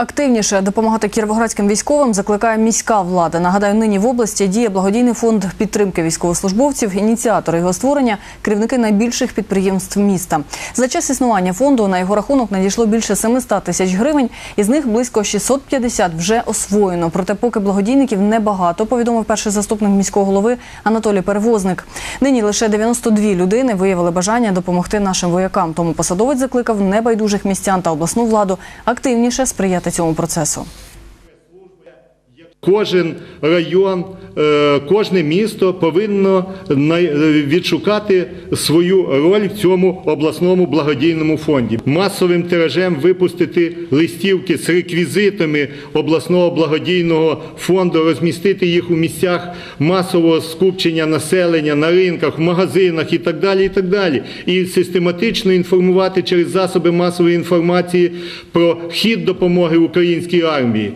Активніше допомагати кіровоградським військовим закликає міська влада. Нагадаю, нині в області діє благодійний фонд підтримки військовослужбовців. Ініціатори його створення керівники найбільших підприємств міста. За час існування фонду на його рахунок надійшло більше 700 тисяч гривень. Із них близько 650 вже освоєно. Проте, поки благодійників небагато, повідомив перший заступник міського голови Анатолій Перевозник. Нині лише 92 людини виявили бажання допомогти нашим воякам. Тому посадовець закликав небайдужих містян та обласну владу активніше сприяти цьому процесу. Кожен район, е, кожне місто повинно е, відшукати свою роль в цьому обласному благодійному фонді. Масовим тиражем випустити листівки з реквізитами обласного благодійного фонду, розмістити їх у місцях масового скупчення населення на ринках, в магазинах і так далі. І так далі. І систематично інформувати через засоби масової інформації про хід допомоги українській армії.